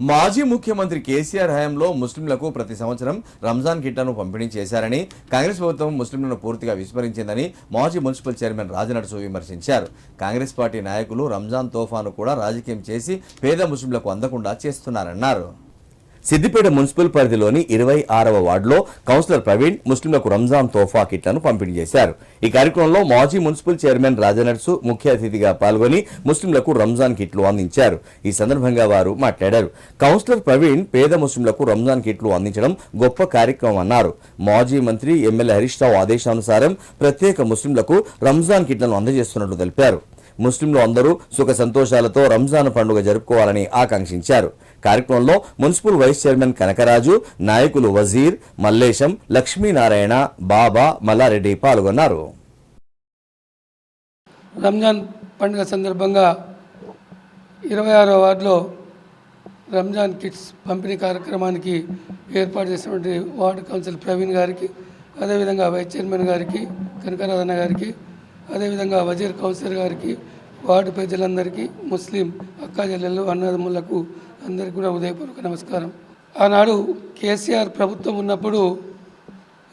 మాజీ ముఖ్యమంత్రి కేసీఆర్ హయాంలో ముస్లింలకు ప్రతి సంవత్సరం రంజాన్ కిట్లను పంపిణీ చేశారని కాంగ్రెస్ ప్రభుత్వం ముస్లింలను పూర్తిగా విస్మరించిందని మాజీ మున్సిపల్ చైర్మన్ రాజనరసు విమర్శించారు. కాంగ్రెస్ పార్టీ నాయకులు రంజాన్ తోఫాను కూడా రాజకీయం చేసి పేద ముస్లింలకు అందకుండా చేస్తున్నారన్నారు. సిద్దిపేట మున్సిపల్ పరిధిలోని ఇరవై ఆరవ వార్డులో కౌన్సిలర్ ప్రవీణ్ ముస్లింలకు రంజాన్ తోఫా కిట్లను పంపిణీ చేశారు. ఈ కార్యక్రమంలో మాజీ మున్సిపల్ చైర్మన్ రాజనర్సు ముఖ్య అతిథిగా పాల్గొని ముస్లింలకు రంజాన్ కిట్లు అందించారు. ఈ సందర్భంగా వారు మాట్లాడారు. కౌన్సిలర్ ప్రవీణ్ పేద ముస్లింలకు రంజాన్ కిట్లు అందించడం గొప్ప కార్యక్రమం అన్నారు. మాజీ మంత్రి ఎమ్మెల్యే హరీష్ రావు ఆదేశానుసారం ప్రత్యేక ముస్లింలకు రంజాన్ కిట్లను అందజేస్తున్నట్లు తెలిపారు. ముస్లింలు అందరూ సుఖ సంతోషాలతో రంజాన్ పండుగ జరుపుకోవాలని ఆకాంక్షించారు. కార్యక్రమంలో మున్సిపల్ వైస్ చైర్మన్ కనకరాజు నాయకులు వజీర్ మల్లేశం లక్ష్మీనారాయణ బాబా మల్లారెడ్డి పాల్గొన్నారు. రంజాన్ పండుగ సందర్భంగా ఇరవై ఆరో వార్డులో రంజాన్ కిట్స్ పంపిణీ కార్యక్రమానికి ఏర్పాటు చేసినటువంటి వార్డు కౌన్సిల్ ప్రవీణ్ గారికి అదేవిధంగా వైస్ చైర్మన్ గారికి కనకరాధన గారికి అదేవిధంగా వజీర్ కౌన్సిలర్ గారికి వార్డు ప్రజలందరికీ ముస్లిం అక్కా చెల్లెళ్ళు అన్నదమ్ములకు అందరికీ కూడా ఉదయపూర్వక నమస్కారం. ఆనాడు కేసీఆర్ ప్రభుత్వం ఉన్నప్పుడు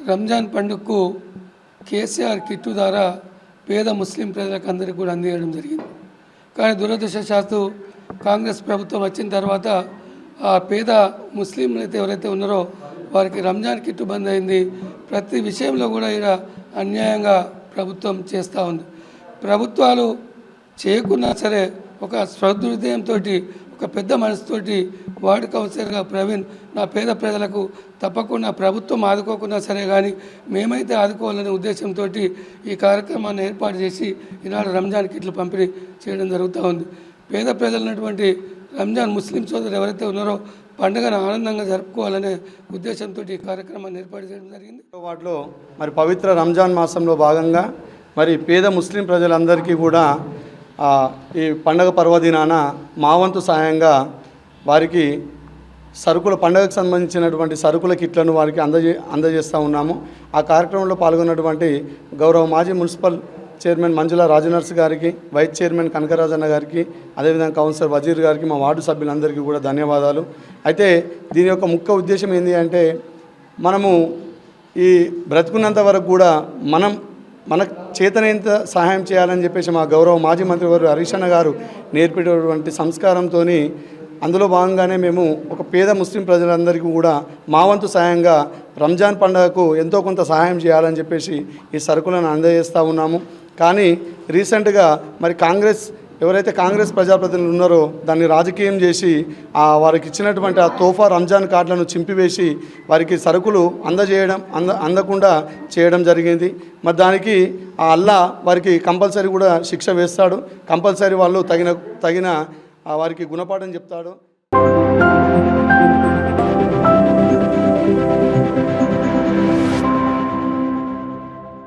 రంజాన్ పండుగకు కేసీఆర్ కిట్టు ద్వారా పేద ముస్లిం ప్రజలకు అందరికీ కూడా అందియడం జరిగింది. కానీ దురదృష్టశాస్తు కాంగ్రెస్ ప్రభుత్వం వచ్చిన తర్వాత ఆ పేద ముస్లింలు అయితే ఎవరైతే ఉన్నారో వారికి రంజాన్ కిట్టు బంద్ అయింది. ప్రతి విషయంలో కూడా ఇక్కడ అన్యాయంగా ప్రభుత్వం చేస్తూ ఉంది. ప్రభుత్వాలు చేయకున్నా సరే ఒక స్వహృదయంతో ఒక పెద్ద మనసుతోటి వార్డు కౌన్సిలర్గా ప్రవీణ్ నా పేద ప్రజలకు తప్పకుండా ప్రభుత్వం ఆదుకోకున్నా సరే కానీ మేమైతే ఆదుకోవాలనే ఉద్దేశంతో ఈ కార్యక్రమాన్ని ఏర్పాటు చేసి ఈనాడు రంజాన్ కిట్లు పంపిణీ చేయడం జరుగుతూ ఉంది. పేద ప్రజలైనటువంటి రంజాన్ ముస్లిం సోదరులు ఎవరైతే ఉన్నారో పండుగను ఆనందంగా జరుపుకోవాలనే ఉద్దేశంతో ఈ కార్యక్రమాన్ని ఏర్పాటు చేయడం జరిగింది. వాటిలో మరి పవిత్ర రంజాన్ మాసంలో భాగంగా మరి పేద ముస్లిం ప్రజలందరికీ కూడా ఈ పండగ పర్వదినాన మా వంతు సహాయంగా వారికి సరుకుల పండగకు సంబంధించినటువంటి సరుకుల కిట్లను వారికి అందజే అందజేస్తూ ఉన్నాము. ఆ కార్యక్రమంలో పాల్గొన్నటువంటి గౌరవ మాజీ మున్సిపల్ చైర్మన్ మంజుల రాజనర్స్ గారికి వైస్ చైర్మన్ కనకరాజన్న గారికి అదేవిధంగా కౌన్సిలర్ వజీర్ గారికి మా వార్డు సభ్యులందరికీ కూడా ధన్యవాదాలు. అయితే దీని యొక్క ముఖ్య ఉద్దేశం ఏంటి అంటే మనము ఈ బ్రతుకున్నంత వరకు కూడా మనం మన చేతనైనంత సహాయం చేయాలని చెప్పేసి మా గౌరవ మాజీ మంత్రి వారు హరీష్ గారు నేర్పేటటువంటి సంస్కారంతో అందులో భాగంగానే మేము ఒక పేద ముస్లిం ప్రజలందరికీ కూడా మా వంతు సహాయంగా రంజాన్ పండుగకు ఎంతో కొంత సహాయం చేయాలని చెప్పేసి ఈ సరుకులను అందజేస్తూ ఉన్నాము. కానీ రీసెంట్గా మరి కాంగ్రెస్ ఎవరైతే కాంగ్రెస్ ప్రజాప్రతినిధులు ఉన్నారో దాన్ని రాజకీయం చేసి ఆ వారికి ఇచ్చినటువంటి ఆ తోఫా రంజాన్ కార్డులను చింపివేసి వారికి సరుకులు అందజేయడం అంద అందకుండా చేయడం జరిగింది. మరి దానికి ఆ అల్లా వారికి కంపల్సరీ కూడా శిక్ష వేస్తాడు. కంపల్సరీ వాళ్ళు తగిన తగిన వారికి గుణపాఠం చెప్తాడు.